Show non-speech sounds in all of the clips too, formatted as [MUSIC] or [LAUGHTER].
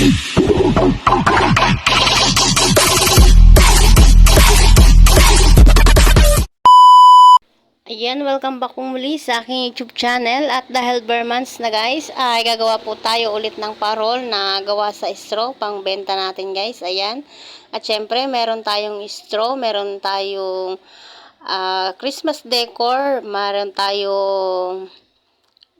Ayan, welcome back po muli sa aking YouTube channel. At dahil Bermans na guys, ay gagawa po tayo ulit ng parol na gawa sa straw, pang benta natin guys, ayan. At syempre, meron tayong straw, meron tayong ah, Christmas decor, meron tayong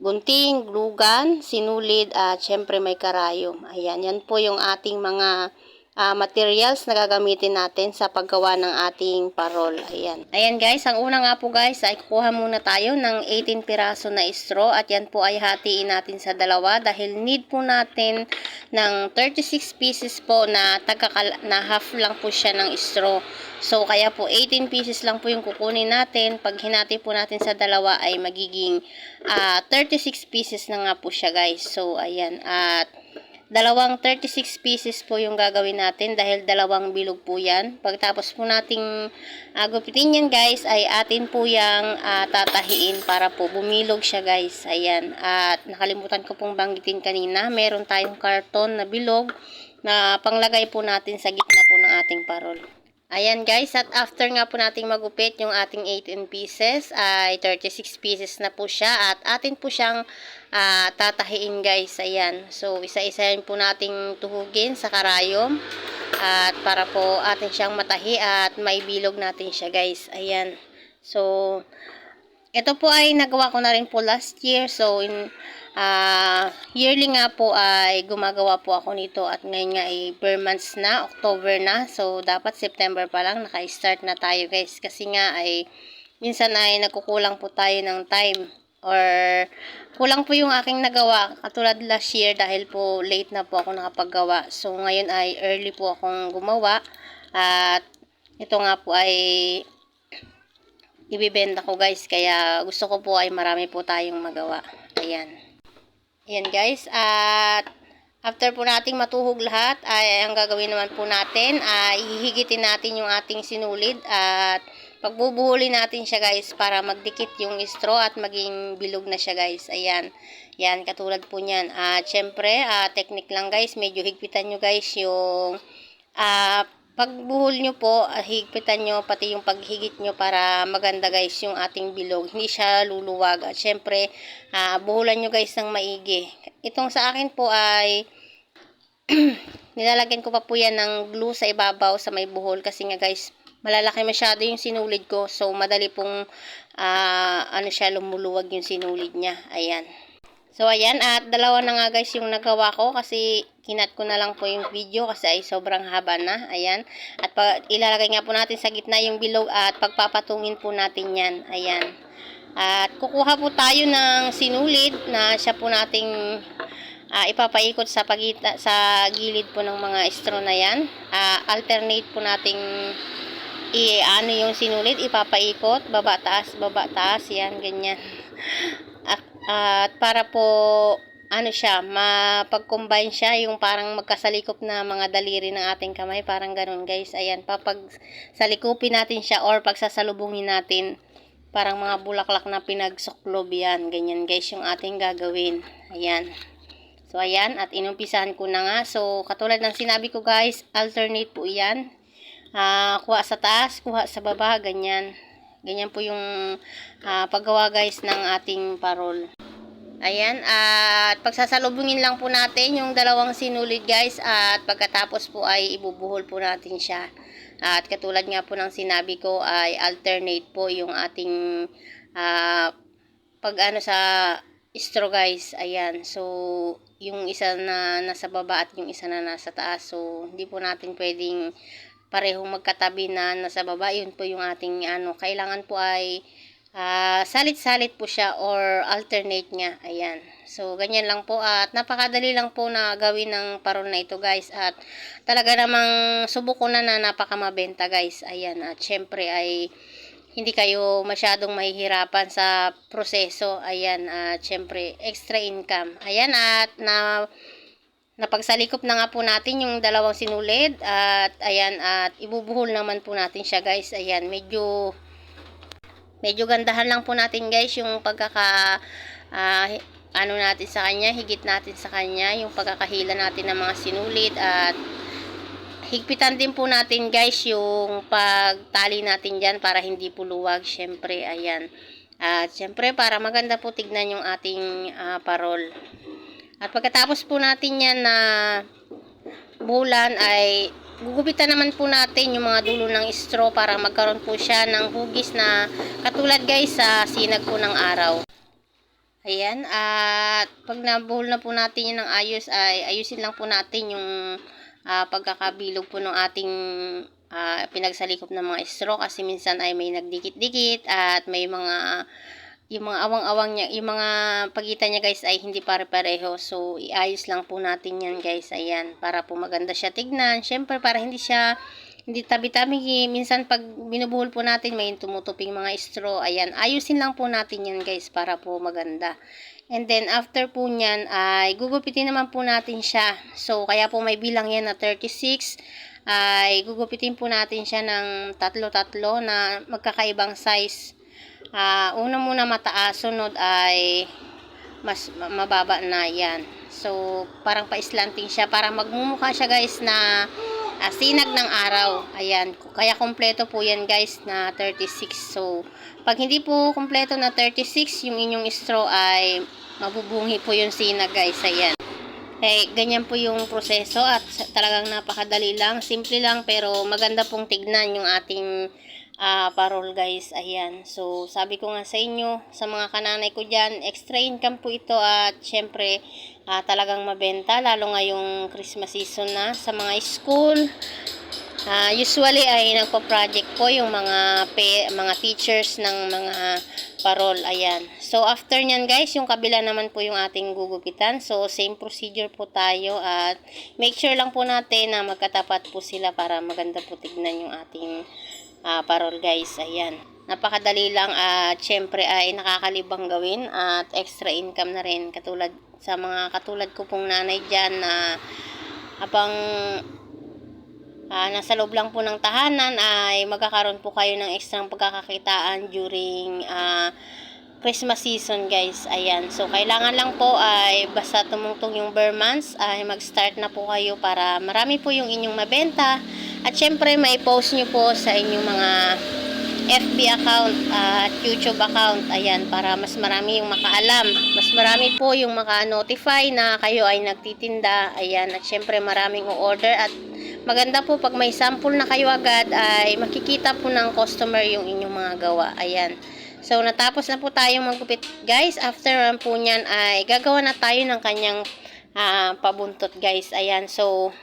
gunting, glugan, sinulid, at syempre may karayom. Ayan, yan po yung ating mga ah, materials na gagamitin natin sa paggawa ng ating parol. Ayan. Ayan guys, ang una nga po guys ay kukuha muna tayo ng 18 piraso na straw at yan po ay hatiin natin sa dalawa dahil need po natin ng 36 pieces po na tagakal na half lang po siya ng straw. So kaya po 18 pieces lang po yung kukunin natin. Pag hinati po natin sa dalawa ay magiging ah, 36 pieces na nga po siya guys. So ayan at Dalawang 36 pieces po yung gagawin natin dahil dalawang bilog po yan. Pagtapos po nating uh, gupitin yan guys ay atin po yung ah, tatahiin para po bumilog siya guys. Ayan. At nakalimutan ko pong banggitin kanina. Meron tayong karton na bilog na panglagay po natin sa gitna po ng ating parol. Ayan guys, at after nga po nating magupit yung ating 18 pieces, ay 36 pieces na po siya at atin po siyang ah, tatahiin guys. Ayan, so isa-isahin po nating tuhugin sa karayom at para po atin siyang matahi at may bilog natin siya guys. Ayan, so ito po ay nagawa ko na rin po last year. So, in, ah, yearly nga po ay gumagawa po ako nito at ngayon nga ay per months na, October na. So, dapat September pa lang naka-start na tayo guys. Kasi nga ay minsan ay nagkukulang po tayo ng time or kulang po yung aking nagawa katulad last year dahil po late na po ako nakapaggawa. So, ngayon ay early po akong gumawa at ito nga po ay ibibenta ko guys. Kaya gusto ko po ay marami po tayong magawa. Ayan. Ayan guys. At after po nating matuhog lahat, ay ang gagawin naman po natin ay hihigitin natin yung ating sinulid at pagbubuhulin natin siya guys para magdikit yung straw at maging bilog na siya guys. Ayan. Yan, katulad po niyan. At syempre, ah, technique lang guys, medyo higpitan nyo guys yung ah, pagbuhol nyo po, ah, higpitan nyo pati yung paghigit nyo para maganda guys yung ating bilog. Hindi siya luluwag. At syempre, ah, buhulan nyo guys ng maigi. Itong sa akin po ay [CLEARS THROAT] nilalagyan ko pa po yan ng glue sa ibabaw sa may buhol kasi nga guys, malalaki masyado yung sinulid ko. So, madali pong ah, ano siya, lumuluwag yung sinulid niya. Ayan. So, ayan. At dalawa na nga guys yung nagawa ko kasi kinat ko na lang po yung video kasi ay sobrang haba na. Ayan. At pa, ilalagay nga po natin sa gitna yung bilog at pagpapatungin po natin yan. Ayan. At kukuha po tayo ng sinulid na siya po nating ah, ipapaikot sa pagita sa gilid po ng mga straw na yan. Ah, alternate po nating i-ano yung sinulid, ipapaikot, baba taas, baba taas, yan, ganyan. [LAUGHS] At, para po, ano siya, mapag-combine siya, yung parang magkasalikop na mga daliri ng ating kamay, parang ganun guys. Ayan, papag salikupin natin siya or pagsasalubungin natin, parang mga bulaklak na pinagsuklob yan, ganyan guys, yung ating gagawin. Ayan. So, ayan, at inumpisahan ko na nga. So, katulad ng sinabi ko guys, alternate po yan. Ah, kuha sa taas, kuha sa baba, ganyan. Ganyan po yung ah, paggawa guys ng ating parol. Ayan, at pagsasalubungin lang po natin yung dalawang sinulid guys at pagkatapos po ay ibubuhol po natin siya. At katulad nga po ng sinabi ko ay alternate po yung ating ah, pag ano sa straw guys. Ayan, so yung isa na nasa baba at yung isa na nasa taas. So hindi po natin pwedeng parehong magkatabi na nasa baba, yun po yung ating ano, kailangan po ay ah, salit-salit po siya or alternate niya. Ayan. So, ganyan lang po at napakadali lang po na gawin ng parol na ito guys at talaga namang subok ko na na napakamabenta guys. Ayan. At syempre ay hindi kayo masyadong mahihirapan sa proseso. Ayan. At syempre extra income. Ayan. At na napagsalikop na nga po natin yung dalawang sinulid at ayan at ibubuhol naman po natin siya guys ayan medyo medyo gandahan lang po natin guys yung pagkaka ah, ano natin sa kanya, higit natin sa kanya, yung pagkakahila natin ng mga sinulid at higpitan din po natin guys yung pagtali natin dyan para hindi po luwag. Syempre, ayan. At syempre, para maganda po tignan yung ating ah, parol. At pagkatapos po natin yan na bulan ay gugupitan naman po natin yung mga dulo ng straw para magkaroon po siya ng hugis na katulad guys sa sinag po ng araw. Ayan, at pag nabuhol na po natin yun ng ayos, ay ayusin lang po natin yung ah, pagkakabilog po ng ating ah, pinagsalikop ng mga straw kasi minsan ay may nagdikit-dikit at may mga yung mga awang-awang niya, yung mga pagitan niya guys ay hindi pare-pareho. So, iayos lang po natin yan guys. Ayan, para po maganda siya tignan. Siyempre, para hindi siya hindi tabi-tabi. Minsan pag binubuhol po natin, may tumutuping mga straw. Ayan, ayusin lang po natin yan guys para po maganda. And then, after po nyan, ay gugupitin naman po natin siya. So, kaya po may bilang yan na 36 ay gugupitin po natin siya ng tatlo-tatlo na magkakaibang size. Ah, una muna mataas, sunod ay mas ma- mababa na yan. So, parang pa-slanting siya. Para magmumukha siya guys na ah, sinag ng araw. Ayan. Kaya kompleto po yan guys na 36. So, pag hindi po kompleto na 36, yung inyong straw ay mabubungi po yung sinag guys. Ayan. Eh, ganyan po yung proseso at talagang napakadali lang. Simple lang pero maganda pong tignan yung ating ah, parol guys. Ayan. So, sabi ko nga sa inyo, sa mga kananay ko dyan, extra income po ito at syempre ah, talagang mabenta. Lalo ngayong Christmas season na sa mga school. Ah, usually ay nagpo-project po yung mga pe, mga teachers ng mga parol. Ayan. So, after nyan guys, yung kabila naman po yung ating gugupitan. So, same procedure po tayo at make sure lang po natin na magkatapat po sila para maganda po tignan yung ating ah, parol guys. Ayan. Napakadali lang at syempre ay nakakalibang gawin at extra income na rin katulad sa mga katulad ko pong nanay dyan na habang Ah, nasa loob lang po ng tahanan ay magkakaroon po kayo ng ekstrang pagkakakitaan during ah, Christmas season guys. Ayan. So, kailangan lang po ay basta tumungtong yung bare months ay mag-start na po kayo para marami po yung inyong mabenta. At syempre, may post nyo po sa inyong mga FB account at YouTube account. Ayan, para mas marami yung makaalam. Mas marami po yung maka-notify na kayo ay nagtitinda. Ayan, at syempre maraming o-order at Maganda po pag may sample na kayo agad ay makikita po ng customer yung inyong mga gawa. Ayan. So, natapos na po tayong magupit. Guys, after naman po niyan ay gagawa na tayo ng kanyang ah, pabuntot guys. Ayan. So,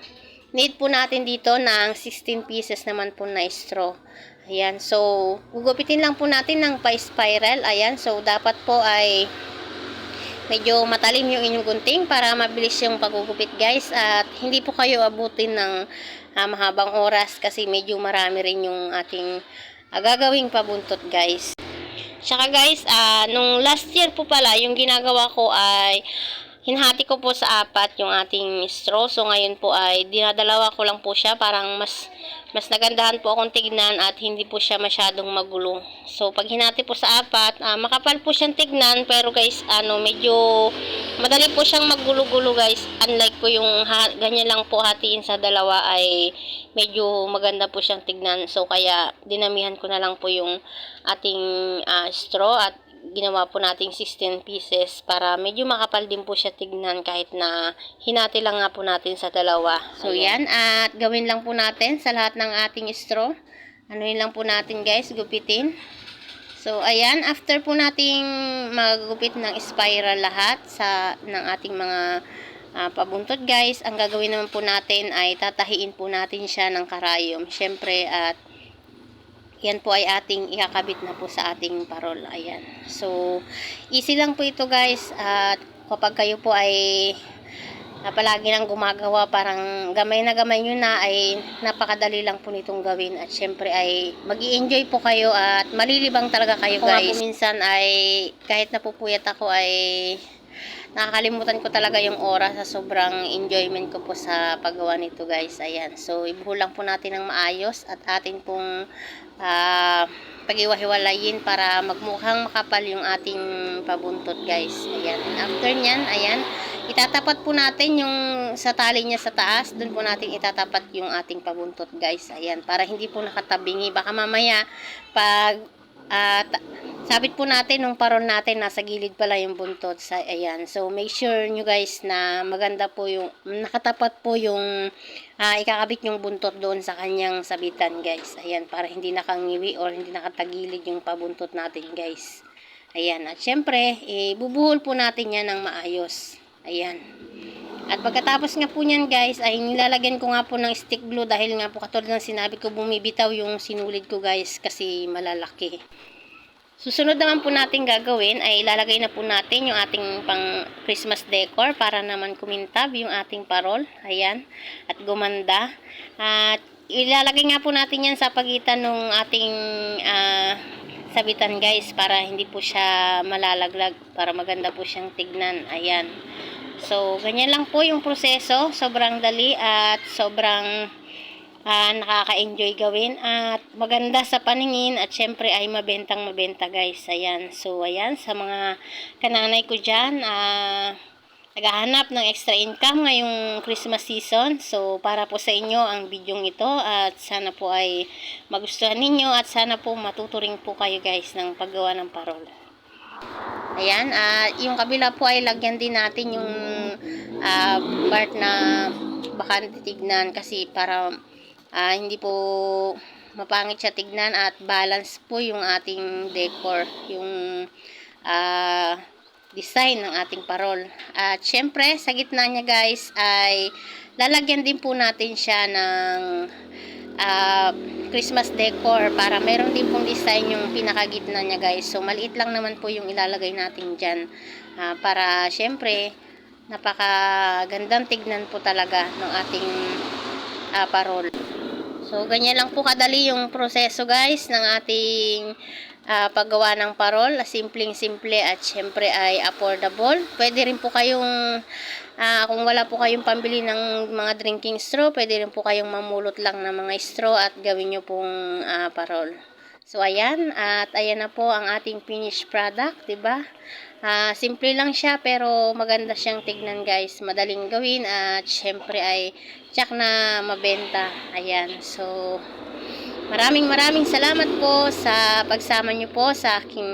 need po natin dito ng 16 pieces naman po na straw. Ayan. So, gugupitin lang po natin ng pa-spiral. Ayan. So, dapat po ay medyo matalim yung inyong gunting para mabilis yung pagugupit guys at hindi po kayo abutin ng ah, mahabang oras kasi medyo marami rin yung ating ah, gagawing pabuntot guys. Tsaka guys, ah, nung last year po pala, yung ginagawa ko ay hinahati ko po sa apat yung ating straw. So ngayon po ay dinadalawa ko lang po siya parang mas mas nagandahan po akong tignan at hindi po siya masyadong magulo. So pag hinati po sa apat, ah, makapal po siyang tignan pero guys, ano medyo madali po siyang magulo-gulo guys. Unlike po yung ha, ganyan lang po hatiin sa dalawa ay medyo maganda po siyang tignan. So kaya dinamihan ko na lang po yung ating ah, straw at ginawa po nating 16 pieces para medyo makapal din po siya tignan kahit na hinati lang nga po natin sa dalawa. So yan at gawin lang po natin sa lahat ng ating straw. Anuin lang po natin guys, gupitin. So ayan, after po nating magupit ng spiral lahat sa ng ating mga ah, pabuntot guys, ang gagawin naman po natin ay tatahiin po natin siya ng karayom. Syempre at yan po ay ating ikakabit na po sa ating parol. Ayan. So, easy lang po ito guys. At kapag kayo po ay na palagi nang gumagawa, parang gamay na gamay nyo na, ay napakadali lang po nitong gawin. At syempre ay mag enjoy po kayo at malilibang talaga kayo Kung guys. minsan ay kahit napupuyat ako ay nakakalimutan ko talaga yung oras sa sobrang enjoyment ko po sa paggawa nito guys. Ayan. So, ibuhol lang po natin ng maayos at atin pong ah, pag-iwahiwalayin para magmukhang makapal yung ating pabuntot guys. Ayan. And after nyan, ayan, itatapat po natin yung sa tali niya sa taas, dun po natin itatapat yung ating pabuntot guys. Ayan, para hindi po nakatabingi. Baka mamaya, pag at sabit po natin nung parol natin nasa gilid pala yung buntot sa ayan. So make sure nyo guys na maganda po yung nakatapat po yung ah, ikakabit yung buntot doon sa kanyang sabitan guys. Ayan para hindi nakangiwi or hindi nakatagilid yung pabuntot natin guys. Ayan at syempre eh, po natin yan ng maayos. Ayan. At pagkatapos nga po niyan guys, ay nilalagyan ko nga po ng stick glue dahil nga po katulad ng sinabi ko bumibitaw yung sinulid ko guys kasi malalaki. Susunod naman po natin gagawin ay ilalagay na po natin yung ating pang Christmas decor para naman kumintab yung ating parol. Ayan. At gumanda. At ilalagay nga po natin yan sa pagitan ng ating ah, sabitan guys para hindi po siya malalaglag para maganda po siyang tignan. Ayan. So, ganyan lang po yung proseso. Sobrang dali at sobrang ah, nakaka-enjoy gawin at maganda sa paningin at syempre ay mabentang mabenta guys. Ayan. So, ayan. Sa mga kananay ko dyan, ah, naghahanap ng extra income ngayong Christmas season. So, para po sa inyo ang bidyong ito at sana po ay magustuhan ninyo at sana po matuturing po kayo guys ng paggawa ng parol. Ayan, ah yung kabila po ay lagyan din natin yung ah, part na baka titignan kasi para ah, hindi po mapangit siya tignan at balance po yung ating decor, yung ah, design ng ating parol. At syempre, sa gitna niya guys ay lalagyan din po natin siya ng ah, Christmas decor para meron din pong design yung pinakagitna niya guys. So maliit lang naman po yung ilalagay natin dyan Ah, para syempre napakagandang tignan po talaga ng ating ah, parol. So ganyan lang po kadali yung proseso guys ng ating ah, paggawa ng parol. Simpleng simple at syempre ay affordable. Pwede rin po kayong Ah, kung wala po kayong pambili ng mga drinking straw, pwede rin po kayong mamulot lang ng mga straw at gawin nyo pong ah, parol. So, ayan. At ayan na po ang ating finished product, ba? Ah, simple lang siya pero maganda siyang tignan guys. Madaling gawin at syempre ay tsak na mabenta. Ayan. So, maraming maraming salamat po sa pagsama niyo po sa aking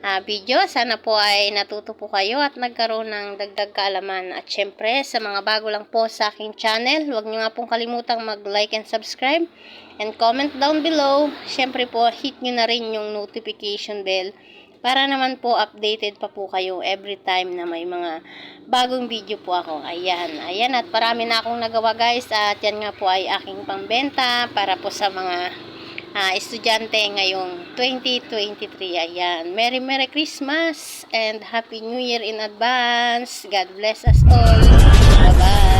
ah, video. Sana po ay natuto po kayo at nagkaroon ng dagdag kaalaman. At syempre, sa mga bago lang po sa aking channel, huwag nyo nga pong kalimutang mag-like and subscribe and comment down below. Syempre po, hit nyo na rin yung notification bell para naman po updated pa po kayo every time na may mga bagong video po ako. Ayan, ayan at parami na akong nagawa guys at yan nga po ay aking pambenta para po sa mga ah, estudyante ngayong 2023. Ayan. Merry Merry Christmas and Happy New Year in advance. God bless us all. Bye-bye.